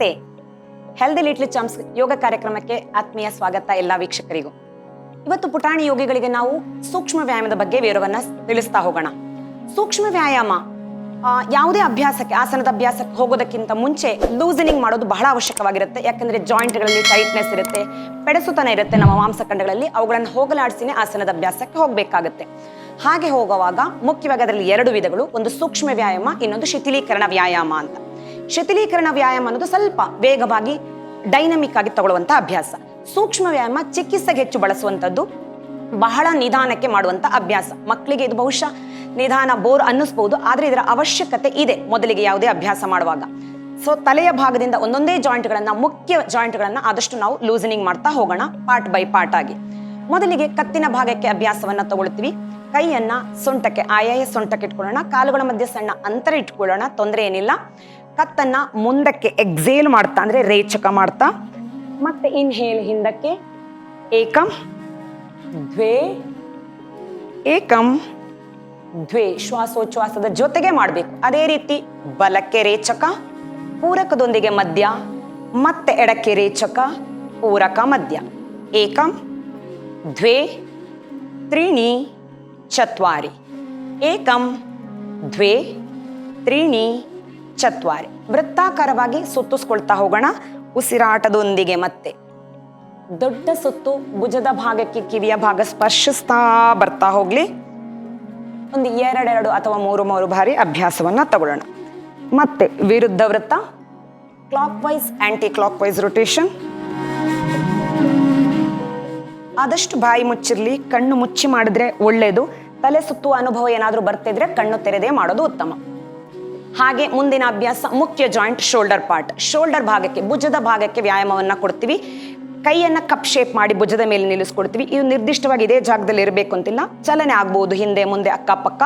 ನಮಸ್ತೆ. Healthy little ಚಮ್ಸ್ ಯೋಗ ಕಾರ್ಯಕ್ರಮಕ್ಕೆ ಆತ್ಮೀಯ ಸ್ವಾಗತ ಎಲ್ಲ ವೀಕ್ಷಕರಿಗೂ. ಇವತ್ತು ಪುಟಾಣಿ ಯೋಗಿಗಳಿಗೆ ನಾವು ಸೂಕ್ಷ್ಮ ವ್ಯಾಯಾಮದ ಬಗ್ಗೆ ವಿವರವನ್ನ ತಿಳಿಸ್ತಾ ಹೋಗೋಣ. ಸೂಕ್ಷ್ಮ ವ್ಯಾಯಾಮ ಯಾವುದೇ ಅಭ್ಯಾಸಕ್ಕೆ, ಆಸನದ ಅಭ್ಯಾಸಕ್ಕೆ ಹೋಗೋದಕ್ಕಿಂತ ಮುಂಚೆ ಲೂಸನಿಂಗ್ ಮಾಡೋದು ಬಹಳ ಅವಶ್ಯಕವಾಗಿರುತ್ತೆ. ಯಾಕಂದ್ರೆ ಜಾಯಿಂಟ್ಗಳಲ್ಲಿ ಟೈಟ್ನೆಸ್ ಇರುತ್ತೆ, ಪೆಡಸುತನ ಇರುತ್ತೆ ನಮ್ಮ ಮಾಂಸಖಂಡಗಳಲ್ಲಿ ಅವುಗಳನ್ನು ಹೋಗಲಾಡಿಸಿನೇ ಆಸನದ ಅಭ್ಯಾಸಕ್ಕೆ ಹೋಗಬೇಕಾಗುತ್ತೆ. ಹಾಗೆ ಹೋಗುವಾಗ ಮುಖ್ಯವಾಗಿ ಅದರಲ್ಲಿ ಎರಡು ವಿಧಗಳು, ಒಂದು ಸೂಕ್ಷ್ಮ ವ್ಯಾಯಾಮ, ಇನ್ನೊಂದು ಶಿಥಿಲೀಕರಣ ವ್ಯಾಯಾಮ ಅಂತ. ಶಿಥಿಲೀಕರಣ ವ್ಯಾಯಾಮ ಅನ್ನೋದು ಸ್ವಲ್ಪ ವೇಗವಾಗಿ ಡೈನಮಿಕ್ ಆಗಿ ತಗೊಳ್ಳುವಂಥ ಅಭ್ಯಾಸ. ಸೂಕ್ಷ್ಮ ವ್ಯಾಯಾಮ ಚಿಕಿತ್ಸೆಗೆ ಹೆಚ್ಚು ಬಳಸುವಂಥದ್ದು ಬಹಳ ನಿಧಾನಕ್ಕೆ ಮಾಡುವಂತ ಅಭ್ಯಾಸ. ಮಕ್ಕಳಿಗೆ ಇದು ಬಹುಶಃ ನಿಧಾನ ಬೋರ್ ಅನ್ನಿಸ್ಬೋದು, ಆದರೆ ಇದರ ಅವಶ್ಯಕತೆ ಇದೆ ಮೊದಲಿಗೆ ಯಾವುದೇ ಅಭ್ಯಾಸ ಮಾಡುವಾಗ. ಸೊ ತಲೆಯ ಭಾಗದಿಂದ ಒಂದೊಂದೇ ಜಾಯಿಂಟ್ಗಳನ್ನು ಮುಖ್ಯ ಜಾಯಿಂಟ್ಗಳನ್ನು ಆದಷ್ಟು ನಾವು ಲೂಸನಿಂಗ್ ಮಾಡ್ತಾ ಹೋಗೋಣ ಪಾರ್ಟ್ ಬೈ ಪಾರ್ಟ್ ಆಗಿ. ಮೊದಲಿಗೆ ಕತ್ತಿನ ಭಾಗಕ್ಕೆ ಅಭ್ಯಾಸವನ್ನ ತಗೊಳ್ತೀವಿ. ಕೈಯನ್ನ ಸೊಂಟಕ್ಕೆ, ಆಯಾಯ ಸೊಂಟಕ್ಕೆ ಇಟ್ಕೊಳ್ಳೋಣ, ಕಾಲುಗಳ ಮಧ್ಯೆ ಸಣ್ಣ ಅಂತರ ಇಟ್ಕೊಳ್ಳೋಣ, ತೊಂದರೆ ಏನಿಲ್ಲ. ಕತ್ತನ್ನ ಮುಂದಕ್ಕೆ ಎಕ್ಸೇಲ್ ಮಾಡ್ತಾ, ಅಂದ್ರೆ ರೇಚಕ ಮಾಡ್ತಾ, ಮತ್ತೆ ಇನ್ಹೇಲ್ ಹಿಂದಕ್ಕೆ, ಏಕಂ, ದ್ವೇ ಏಕಂ, ದ್ವೇ, ಶ್ವಾಸೋಚ್ಛ್ವಾಸದ ಜೊತೆಗೆ ಮಾಡಬೇಕು. ಅದೇ ರೀತಿ ಬಲಕ್ಕೆ ರೇಚಕ, ಪೂರಕದೊಂದಿಗೆ ಮಧ್ಯ, ಮತ್ತೆ ಎಡಕ್ಕೆ ರೇಚಕ, ಪೂರಕ ಮಧ್ಯ. ಏಕಂ, ದ್ವೇ, ತ್ರೀಣಿ, ಚತ್ವಾರಿ. ಏಕಂ, ದ್ವೇ, ತ್ರೀಣಿ ಚತ್ವಾರಿ. ವೃತ್ತಾಕಾರವಾಗಿ ಸುತ್ತಿಸ್ಕೊಳ್ತಾ ಹೋಗೋಣ. ಉಸಿರಾಟದೊಂದಿಗೆ ಮತ್ತೆ. ದೊಡ್ಡ ಸುತ್ತು ಭುಜದ ಭಾಗಕ್ಕೆ ಕಿವಿಯ ಭಾಗ ಸ್ಪರ್ಶಿಸ್ತಾ ಬರ್ತಾ ಹೋಗ್ಲಿ. ಒಂದು ಎರಡೆರಡು ಅಥವಾ ಮೂರು ಮೂರು ಬಾರಿ ಅಭ್ಯಾಸವನ್ನ ತಗೊಳ್ಳೋಣ. ಮತ್ತೆ ವಿರುದ್ಧ ವೃತ್ತ. Clockwise anticlockwise rotation ಆದಷ್ಟು ಬಾಯಿ ಮುಚ್ಚಿರ್ಲಿ, ಕಣ್ಣು ಮುಚ್ಚಿ ಮಾಡಿದ್ರೆ ಒಳ್ಳೆಯದು ತಲೆ ಸುತ್ತುವ ಅನುಭವ ಏನಾದರೂ ಬರ್ತಿದ್ರೆ ಕಣ್ಣು ತೆರೆದೇ ಮಾಡೋದು ಉತ್ತಮ. ಹಾಗೆ ಮುಂದಿನ ಅಭ್ಯಾಸ ಮುಖ್ಯ ಜಾಯಿಂಟ್ ಶೋಲ್ಡರ್ ಪಾರ್ಟ್ ಶೋಲ್ಡರ್ ಭಾಗಕ್ಕೆ, ಭುಜದ ಭಾಗಕ್ಕೆ ವ್ಯಾಯಾಮವನ್ನು ಕೊಡ್ತೀವಿ. ಕೈಯನ್ನು ಕಪ್ ಶೇಪ್ ಮಾಡಿ ಭುಜದ ಮೇಲೆ ನಿಲ್ಲಿಸ್ಕೊಡ್ತೀವಿ. ಇದು ನಿರ್ದಿಷ್ಟವಾಗಿ ಇದೇ ಜಾಗದಲ್ಲಿ ಇರಬೇಕು ಅಂತಿಲ್ಲ. ಚಲನೆ ಆಗ್ಬೋದು ಹಿಂದೆ, ಮುಂದೆ, ಅಕ್ಕಪಕ್ಕ.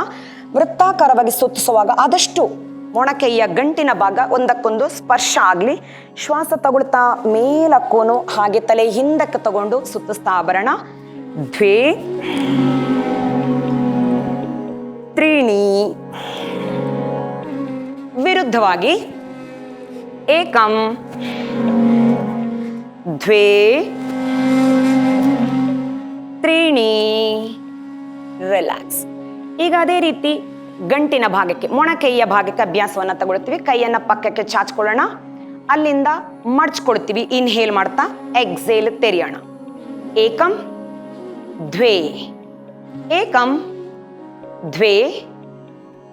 ವೃತ್ತಾಕಾರವಾಗಿ ಸುತ್ತಿಸುವಾಗ ಆದಷ್ಟು ಮೊಣಕೈಯ ಗಂಟಿನ ಭಾಗ ಒಂದಕ್ಕೊಂದು ಸ್ಪರ್ಶ ಆಗಲಿ. ಶ್ವಾಸ ತಗೊಳ್ತಾ ಮೇಲಕ್ಕೋನು ಹಾಗೆ ತಲೆ ಹಿಂದಕ್ಕೆ ತಗೊಂಡು ಸುತ್ತಿಸ್ತಾ ಆಭರಣ ದ್ವೇ, ತ್ರೀಣಿ. ವಿರುದ್ಧವಾಗಿ ಏಕಂ ದ್ವೇ ತ್ರೀಣಿ ರಿಲ್ಯಾಕ್ಸ್ ಈಗ ಅದೇ ರೀತಿ ಗಂಟಿನ ಭಾಗಕ್ಕೆ, ಮೊಣಕೈಯ ಭಾಗಕ್ಕೆ ಅಭ್ಯಾಸವನ್ನ ತಗೊಳ್ತೀವಿ. ಕೈಯನ್ನ ಪಕ್ಕಕ್ಕೆ ಚಾಚ್ಕೊಳ್ಳೋಣ. ಅಲ್ಲಿಂದ ಮಡ್ಚ್ಕೊಳ್ತೀವಿ ಇನ್ಹೇಲ್ ಮಾಡ್ತಾ ಎಕ್ಸೇಲ್ ತೆರೆಯೋಣ. ಏಕಂ, ದ್ವೇ. ಏಕಂ ದ್ವೇ.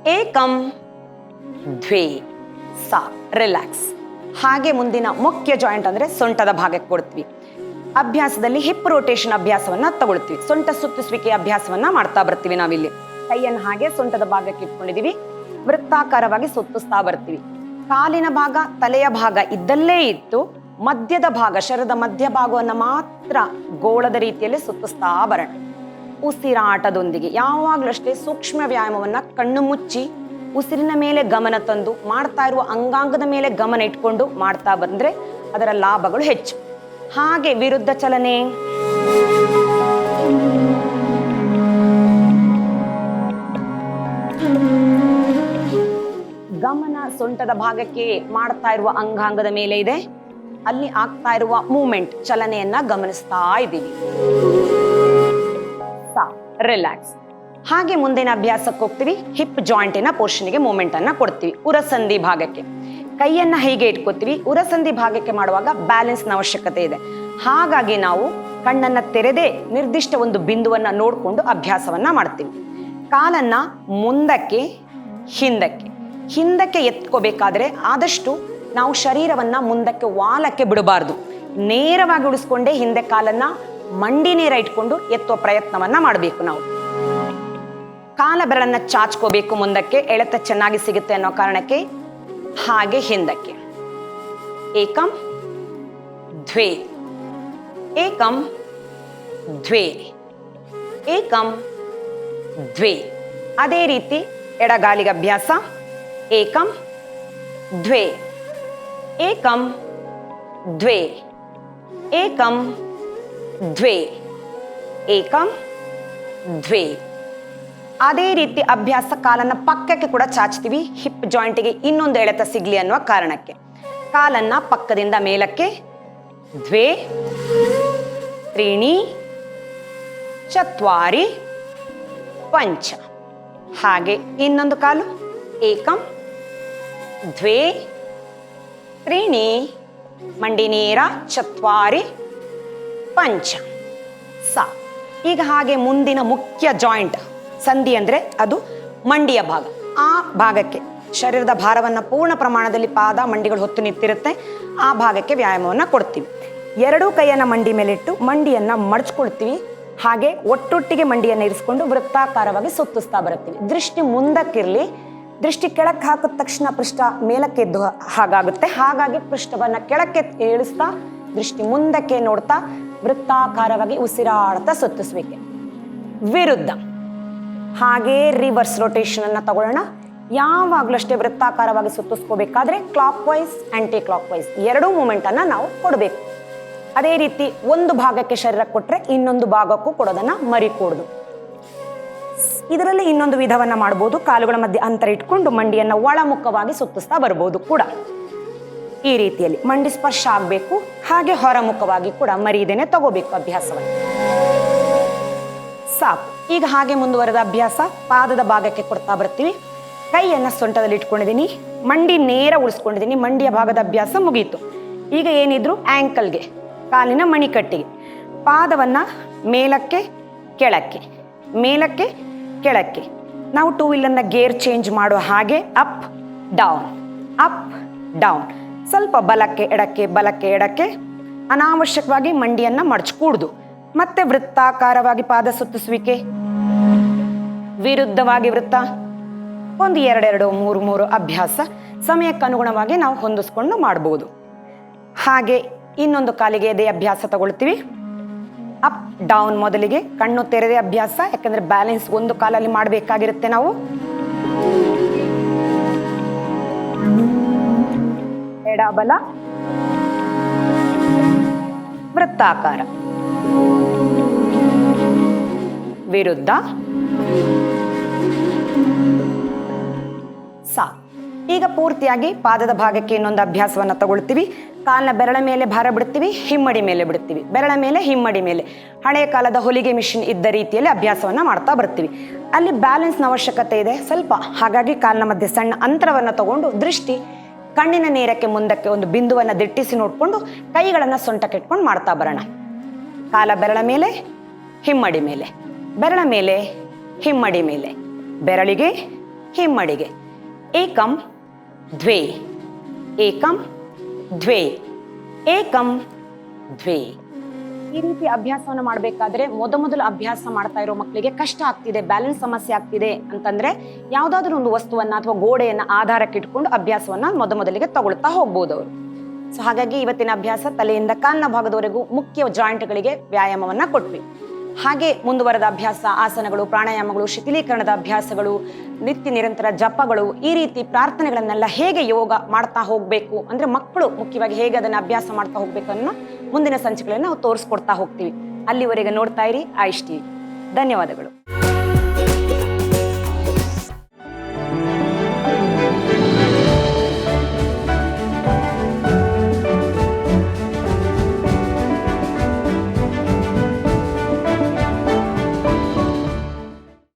ಏಕಂ. ದ್ವೇ ಸಾ ರಿಲ್ಯಾಕ್ಸ್ ಹಾಗೆ ಮುಂದಿನ ಮುಖ್ಯ ಜಾಯಿಂಟ್ ಅಂದ್ರೆ ಸೊಂಟದ ಭಾಗಕ್ಕೆ ಕೊಡ್ತೀವಿ. ಅಭ್ಯಾಸದಲ್ಲಿ ಹಿಪ್ ರೋಟೇಷನ್ ಅಭ್ಯಾಸವನ್ನ ತಗೊಳ್ತೀವಿ. ಸೊಂಟ ಸುತ್ತಿಸುವಿಕೆ ಅಭ್ಯಾಸವನ್ನ ಮಾಡ್ತಾ ಬರ್ತೀವಿ ನಾವಿಲ್ಲಿ. ಕೈಯನ್ನು ಹಾಗೆ ಸೊಂಟದ ಭಾಗಕ್ಕೆ ಇಟ್ಕೊಂಡಿದೀವಿ. ವೃತ್ತಾಕಾರವಾಗಿ ಸುತ್ತಿಸ್ತಾ ಬರ್ತೀವಿ. ಕಾಲಿನ ಭಾಗ, ತಲೆಯ ಭಾಗ ಇದ್ದಲ್ಲೇ ಇತ್ತು ಮಧ್ಯದ ಭಾಗ, ಶರದ ಮಧ್ಯ ಭಾಗವನ್ನು ಮಾತ್ರ ಗೋಳದ ರೀತಿಯಲ್ಲಿ ಸುತ್ತಿಸ್ತಾ ಬರೋಣ. ಉಸಿರಾಟದೊಂದಿಗೆ ಯಾವಾಗಲೂ ಅಷ್ಟೇ ಸೂಕ್ಷ್ಮ ವ್ಯಾಯಾಮವನ್ನು ಕಣ್ಣು ಮುಚ್ಚಿ ಉಸಿರಿನ ಮೇಲೆ ಗಮನ ತಂದು ಮಾಡ್ತಾ ಇರುವ ಅಂಗಾಂಗದ ಮೇಲೆ ಗಮನ ಇಟ್ಕೊಂಡು ಮಾಡ್ತಾ ಬಂದ್ರೆ ಅದರ ಲಾಭಗಳು ಹೆಚ್ಚು. ಹಾಗೆ ವಿರುದ್ಧ ಚಲನೆ. ಗಮನ ಸೊಂಟದ ಭಾಗಕ್ಕೆ ಮಾಡ್ತಾ ಇರುವ ಅಂಗಾಂಗದ ಮೇಲೆ ಇದೆ. ಅಲ್ಲಿ ಆಗ್ತಾ ಇರುವ ಮೂಮೆಂಟ್, ಚಲನೆಯನ್ನ ಗಮನಿಸ್ತಾ ಇದ್ದೀವಿ. ರಿಲ್ಯಾಕ್ಸ್. ಹಾಗೆ ಮುಂದಿನ ಅಭ್ಯಾಸಕ್ಕೆ ಹೋಗ್ತೀವಿ. ಹಿಪ್ ಜಾಯಿಂಟಿನ ಪೋರ್ಷನ್ಗೆ ಮೂಮೆಂಟ್ ಅನ್ನ ಕೊಡ್ತೀವಿ. ಉರಸಂಧಿ ಭಾಗಕ್ಕೆ. ಕೈಯನ್ನ ಹೀಗೆ ಇಟ್ಕೋತೀವಿ. ಉರಸಂಧಿ ಭಾಗಕ್ಕೆ ಮಾಡುವಾಗ ಬ್ಯಾಲೆನ್ಸ್ನ ಅವಶ್ಯಕತೆ ಇದೆ. ಹಾಗಾಗಿ ನಾವು ಕಣ್ಣನ್ನ ತೆರೆದೇ ನಿರ್ದಿಷ್ಟ ಒಂದು ಬಿಂದುವನ್ನು ನೋಡಿಕೊಂಡು ಅಭ್ಯಾಸವನ್ನ ಮಾಡ್ತೀವಿ. ಕಾಲನ್ನ ಮುಂದಕ್ಕೆ, ಹಿಂದಕ್ಕೆ. ಹಿಂದಕ್ಕೆ ಎತ್ಕೋಬೇಕಾದ್ರೆ ಆದಷ್ಟು ನಾವು ಶರೀರವನ್ನ ಮುಂದಕ್ಕೆ ವಾಲಕ್ಕೆ ಬಿಡಬಾರ್ದು. ನೇರವಾಗಿ ಉಳಿಸ್ಕೊಂಡೇ ಹಿಂದೆ ಕಾಲನ್ನ ಮಂಡಿ ನೇರ ಇಟ್ಕೊಂಡು ಎತ್ತುವ ಪ್ರಯತ್ನವನ್ನ ಮಾಡಬೇಕು ನಾವು. ಕಾಲ ಬೆರಳನ್ನ ಚಾಚ್ಕೋಬೇಕು ಮುಂದಕ್ಕೆ, ಎಳೆತ ಚೆನ್ನಾಗಿ ಸಿಗುತ್ತೆ ಅನ್ನೋ ಕಾರಣಕ್ಕೆ, ಹಾಗೆ ಹಿಂದಕ್ಕೆ. ಏಕಂ ದ್ವೇ. ಏಕಂ ದ್ವೇ. ಏಕಂ ದ್ವೇ. ಅದೇ ರೀತಿ ಎಡಗಾಲಿಗೆ ಅಭ್ಯಾಸ. ಏಕಂ ದ್ವೇ. ಏಕಂ ದ್ವೇ. ಏಕಂ ದ್ವೇ. ಏಕಂ ದ್ವೇ. ಅದೇ ರೀತಿ ಅಭ್ಯಾಸ ಕಾಲನ್ನ ಪಕ್ಕಕ್ಕೆ ಕೂಡ ಚಾಚ್ತೀವಿ. ಹಿಪ್ ಜಾಯಿಂಟಿಗೆ ಇನ್ನೊಂದು ಎಳೆತ ಸಿಗ್ಲಿ ಅನ್ನುವ ಕಾರಣಕ್ಕೆ. ಕಾಲನ್ನ ಪಕ್ಕದಿಂದ ಮೇಲಕ್ಕೆ ದ್ವೇ, ತ್ರೀಣಿ, ಚತ್ವಾರಿ, ಪಂಚ. ಹಾಗೆ ಇನ್ನೊಂದು ಕಾಲು, ಏಕಂ, ದ್ವೇ, ತ್ರೀಣಿ, ಮಂಡಿನೇರ, ಚತ್ವಾರಿ, ಪಂಚ. ಸ. ಈಗ ಹಾಗೆ ಮುಂದಿನ ಮುಖ್ಯ ಜಾಯಿಂಟ್ ಸಂಧಿ ಅಂದರೆ ಅದು ಮಂಡಿಯ ಭಾಗ. ಆ ಭಾಗಕ್ಕೆ ಶರೀರದ ಭಾರವನ್ನು ಪೂರ್ಣ ಪ್ರಮಾಣದಲ್ಲಿ ಪಾದ ಮಂಡಿಗಳು ಹೊತ್ತು ನಿಂತಿರುತ್ತೆ. ಆ ಭಾಗಕ್ಕೆ ವ್ಯಾಯಾಮವನ್ನು ಕೊಡ್ತೀವಿ. ಎರಡೂ ಕೈಯನ್ನು ಮಂಡಿ ಮೇಲಿಟ್ಟು ಮಂಡಿಯನ್ನು ಮಡಚ್ಕೊಳ್ತೀವಿ. ಹಾಗೆ ಒಟ್ಟೊಟ್ಟಿಗೆ ಮಂಡಿಯನ್ನು ಇರಿಸ್ಕೊಂಡು ವೃತ್ತಾಕಾರವಾಗಿ ಸುತ್ತಿಸ್ತಾ ಬರುತ್ತೀವಿ. ದೃಷ್ಟಿ ಮುಂದಕ್ಕಿರಲಿ, ದೃಷ್ಟಿ ಕೆಳಕ್ಕೆ ಹಾಕಿದ ತಕ್ಷಣ ಪೃಷ್ಠ ಮೇಲಕ್ಕೆ ಎದ್ದು ಹಾಗಾಗುತ್ತೆ. ಹಾಗಾಗಿ ಪೃಷ್ಠವನ್ನು ಕೆಳಕ್ಕೆ ಏಳಿಸ್ತಾ, ದೃಷ್ಟಿ ಮುಂದಕ್ಕೆ ನೋಡ್ತಾ, ವೃತ್ತಾಕಾರವಾಗಿ ಉಸಿರಾಡ್ತಾ ಸುತ್ತಿಸ್ಬೇಕು ವಿರುದ್ಧ. ಹಾಗೇ ರಿವರ್ಸ್ ರೊಟೇಷನ್ ಅನ್ನ ತಗೊಳ್ಳೋಣ. ಯಾವಾಗಲೂ ಅಷ್ಟೇ ವೃತ್ತಾಕಾರವಾಗಿ ಸುತ್ತಿಸ್ಕೋಬೇಕಾದ್ರೆ clockwise anticlockwise ಎರಡೂ ಮೂಮೆಂಟ್ ಅನ್ನ ನಾವು ಕೊಡಬೇಕು. ಅದೇ ರೀತಿ ಒಂದು ಭಾಗಕ್ಕೆ ಶರೀರ ಕೊಟ್ಟರೆ ಇನ್ನೊಂದು ಭಾಗಕ್ಕೂ ಕೊಡೋದನ್ನ ಮರಿಕೂಡುದು. ಇದರಲ್ಲಿ ಇನ್ನೊಂದು ವಿಧವನ್ನ ಮಾಡಬಹುದು ಕಾಲುಗಳ ಮಧ್ಯೆ ಅಂತರ ಇಟ್ಕೊಂಡು ಮಂಡಿಯನ್ನ ಒಳಮುಖವಾಗಿ ಸುತ್ತಿಸ್ತಾ ಬರ್ಬೋದು ಕೂಡ. ಈ ರೀತಿಯಲ್ಲಿ ಮಂಡಿ ಸ್ಪರ್ಶ ಆಗಬೇಕು. ಹಾಗೆ ಹೊರಮುಖವಾಗಿ ಕೂಡ ಮರಿದೇನೆ ತಗೋಬೇಕು ಅಭ್ಯಾಸವನ್ನು. ಸಾಕು ಈಗ ಹಾಗೆ ಮುಂದುವರೆದ ಅಭ್ಯಾಸ ಪಾದದ ಭಾಗಕ್ಕೆ ಕೊಡ್ತಾ ಬರ್ತೀವಿ. ಕೈಯನ್ನ ಸೊಂಟದಲ್ಲಿ ಇಟ್ಕೊಂಡಿದ್ದೀನಿ. ಮಂಡಿ ನೇರ ಉಳಿಸ್ಕೊಂಡಿದ್ದೀನಿ. ಮಂಡಿಯ ಭಾಗದ ಅಭ್ಯಾಸ ಮುಗೀತು. ಈಗ ಏನಿದ್ರು ಆ್ಯಂಕಲ್ಗೆ ಕಾಲಿನ ಮಣಿಕಟ್ಟಿಗೆ. ಪಾದವನ್ನ ಮೇಲಕ್ಕೆ, ಕೆಳಕ್ಕೆ. ಮೇಲಕ್ಕೆ, ಕೆಳಕ್ಕೆ. ನಾವು ಟೂ ವೀಲರ್ನ ಗೇರ್ ಚೇಂಜ್ ಮಾಡೋ ಹಾಗೆ ಅಪ್ ಡೌನ್ ಅಪ್ ಡೌನ್ ಸ್ವಲ್ಪ ಬಲಕ್ಕೆ, ಎಡಕ್ಕೆ ಬಲಕ್ಕೆ, ಎಡಕ್ಕೆ. ಅನಾವಶ್ಯಕವಾಗಿ ಮಂಡಿಯನ್ನ ಮಡಚ್ಕೂಡ್ದು ಮತ್ತೆ ವೃತ್ತಾಕಾರವಾಗಿ ಪಾದ ಸುತ್ತಿಸುವಿಕೆ? ವಿರುದ್ಧವಾಗಿ ವೃತ್ತ? ಒಂದು ಎರಡೆರಡು ಮೂರು ಮೂರು ಅಭ್ಯಾಸ. ಸಮಯಕ್ಕೆ ಅನುಗುಣವಾಗಿ ನಾವು ಹೊಂದಿಸ್ಕೊಂಡು ಮಾಡ್ಬೋದು. ಹಾಗೆ ಇನ್ನೊಂದು ಕಾಲಿಗೆ ಎದೆ ಅಭ್ಯಾಸ ತಗೊಳ್ತೀವಿ. ಅಪ್ ಡೌನ್ ಮೊದಲಿಗೆ ಕಣ್ಣು ತೆರೆದೆ ಅಭ್ಯಾಸ, ಯಾಕಂದ್ರೆ ಬ್ಯಾಲೆನ್ಸ್ ಒಂದು ಕಾಲಲ್ಲಿ ಮಾಡಬೇಕಾಗಿರುತ್ತೆ ನಾವು. ಎಡಬಲ, ವೃತ್ತಾಕಾರ. ವಿರುದ್ಧ. ಸಾ, ಈಗ ಪೂರ್ತಿಯಾಗಿ ಪಾದದ ಭಾಗಕ್ಕೆ ಇನ್ನೊಂದು ಅಭ್ಯಾಸವನ್ನು ತಗೊಳ್ತೀವಿ. ಕಾಲಿನ ಬೆರಳ ಮೇಲೆ ಭಾರ ಬಿಡ್ತೀವಿ, ಹಿಮ್ಮಡಿ ಮೇಲೆ ಬಿಡ್ತೀವಿ. ಬೆರಳ ಮೇಲೆ, ಹಿಮ್ಮಡಿ ಮೇಲೆ. ಹಳೆಯ ಕಾಲದ ಹೊಲಿಗೆ ಮಿಷಿನ್ ಇದ್ದ ರೀತಿಯಲ್ಲಿ ಅಭ್ಯಾಸವನ್ನು ಮಾಡ್ತಾ ಬರ್ತೀವಿ. ಅಲ್ಲಿ ಬ್ಯಾಲೆನ್ಸ್ನ ಅವಶ್ಯಕತೆ ಇದೆ. ಸ್ವಲ್ಪ ಹಾಗಾಗಿ ಕಾಲಿನ ಮಧ್ಯೆ ಸಣ್ಣ ಅಂತರವನ್ನು ತಗೊಂಡು ದೃಷ್ಟಿ, ಕಣ್ಣಿನ ನೇರಕ್ಕೆ ಮುಂದಕ್ಕೆ ಒಂದು ಬಿಂದುವನ್ನು ದಿಟ್ಟಿಸಿ ನೋಡಿಕೊಂಡು ಕೈಗಳನ್ನು ಸೊಂಟಕ್ಕೆ ಇಟ್ಕೊಂಡು ಮಾಡ್ತಾ ಬರೋಣ. ಕಾಲ ಬೆರಳ ಮೇಲೆ, ಹಿಮ್ಮಡಿ ಮೇಲೆ. ಬೆರಳ ಮೇಲೆ, ಹಿಮ್ಮಡಿ ಮೇಲೆ. ಬೆರಳಿಗೆ, ಹಿಮ್ಮಡಿಗೆ. ಏಕಂ, ದ್ವೇ. ಏಕಂ ದ್ವೇ. ಏಕಂ, ದ್ವೇ. ಈ ರೀತಿ ಅಭ್ಯಾಸವನ್ನು ಮಾಡಬೇಕಾದ್ರೆ ಮೊದಮೊದಲು ಅಭ್ಯಾಸ ಮಾಡ್ತಾ ಇರೋ ಮಕ್ಕಳಿಗೆ ಕಷ್ಟ ಆಗ್ತಿದೆ ಬ್ಯಾಲೆನ್ಸ್ ಸಮಸ್ಯೆ ಆಗ್ತಿದೆ ಅಂತಂದ್ರೆ ಯಾವುದಾದ್ರೂ ಒಂದು ವಸ್ತುವನ್ನ ಅಥವಾ ಗೋಡೆಯನ್ನ ಆಧಾರಕ್ಕೆ ಇಟ್ಕೊಂಡು ಅಭ್ಯಾಸವನ್ನ ಮೊದಮೊದಲಿಗೆ ತಗೊಳ್ತಾ ಹೋಗ್ಬೋದು ಅವರು. ಸೊ ಹಾಗಾಗಿ ಇವತ್ತಿನ ಅಭ್ಯಾಸ ತಲೆಯಿಂದ ಕಾಲಿನ ಭಾಗದವರೆಗೂ ಮುಖ್ಯ ಜಾಯಿಂಟ್ಗಳಿಗೆ ವ್ಯಾಯಾಮವನ್ನ ಕೊಟ್ವಿ. ಹಾಗೆ ಮುಂದುವರೆದ ಅಭ್ಯಾಸ, ಆಸನಗಳು, ಪ್ರಾಣಾಯಾಮಗಳು, ಶಿಥಿಲೀಕರಣದ ಅಭ್ಯಾಸಗಳು, ನಿತ್ಯ ನಿರಂತರ ಜಪಗಳು, ಈ ರೀತಿ ಪ್ರಾರ್ಥನೆಗಳನ್ನೆಲ್ಲ ಹೇಗೆ ಯೋಗ ಮಾಡ್ತಾ ಹೋಗಬೇಕು? ಅಂದ್ರೆ ಮಕ್ಕಳು ಮುಖ್ಯವಾಗಿ ಹೇಗೆ ಅದನ್ನ ಅಭ್ಯಾಸ ಮಾಡ್ತಾ ಹೋಗ್ಬೇಕು ಅನ್ನೋ ಮುಂದಿನ ಸಂಚಿಕೆಗಳನ್ನು ನಾವು ತೋರಿಸ್ಕೊಡ್ತಾ ಹೋಗ್ತೀವಿ. ಅಲ್ಲಿವರೆಗೆ ನೋಡ್ತಾ ಇರಿ, ಆಯುಷ್ ಧನ್ಯವಾದಗಳು.